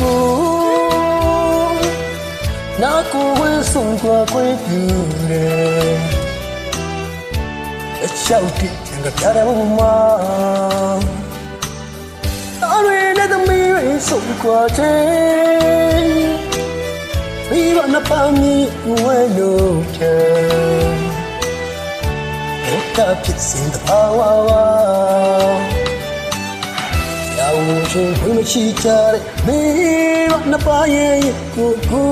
ဘူးနာကိုဝဲဆုံးသွားခွင့်ပြုတယ်အချောက်တိငါပြရမမတော်ရည်နဲ့သမီးရဆုံးခွာတယ်မိဘနှစ်ပါးမြည်ဝဲလို့တယ်ကဖြစ်စင်တဘာဝဝရောင် ချင်းဘုမရှိကြတဲ့မိမနှစ်ပါးရဲ့ကိုကို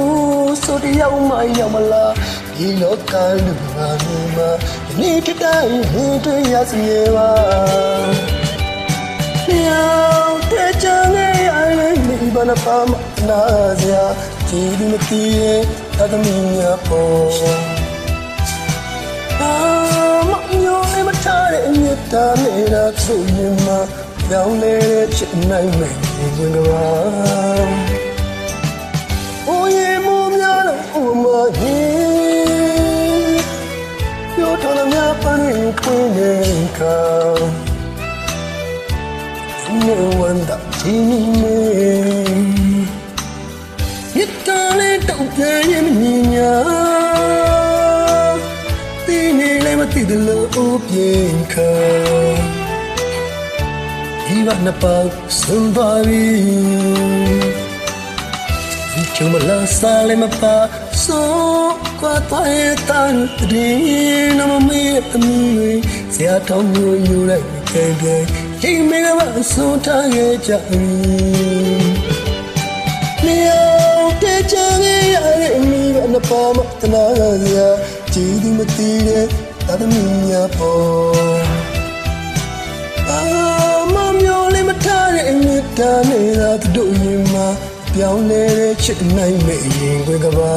ဆိုတယောက်မှရောက်မလားဒီလောကလူပါမြင်မှာဒီနေ့တတိုင်းဟင်းတွေရစမြေပါမြောင်တဲ့ချမ်းရဲ့အရင်မိဘနှစ်ပါးမနာစရာကြည်ဒီမတီးရဲ့သသမီးများပေါ်အာမမျိုးလေးမထားတဲ့အမြတ်တာနေတာသူ့ရင်မှာ ပြောင်းလဲတဲ့ချစ်နိုင်မယ်ဒီကွင်ကပါ။အိုးရေမိုးများလို့ဥမဟင်းပြောထော်များပန်းရင်ပွင့်နေခါနေဝန္တာဒီနီနေမြတ်တာလေးတောက်ပြန်ရင်မြညာတင်းနေလည်းမသိတယ်လို့အိုးပြင်းခါ ဒီဝနပေါစွန်ပါပြီဒီချုံမလာစားလည်းမပါဆိုကွာတဲ့တန်ဒီနမမေးအမီဆရာတော်မျိုးယူလိုက်ကြဲကြဲချိန်မေကမဆိုးထားရဲ့ကြပြီမြေအောင်တဲ့ချမ်းရဲ့ရတဲ့ တဲ့အမြတ်တာနေတာတို့ရင်မှာပြောင်းလဲတဲ့ချစ်နိုင်မဲ့ရင်ခွင်ကပါ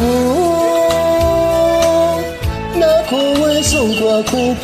တော့မကဘူးနာကိုဝဲဆုံးသွားခွင့်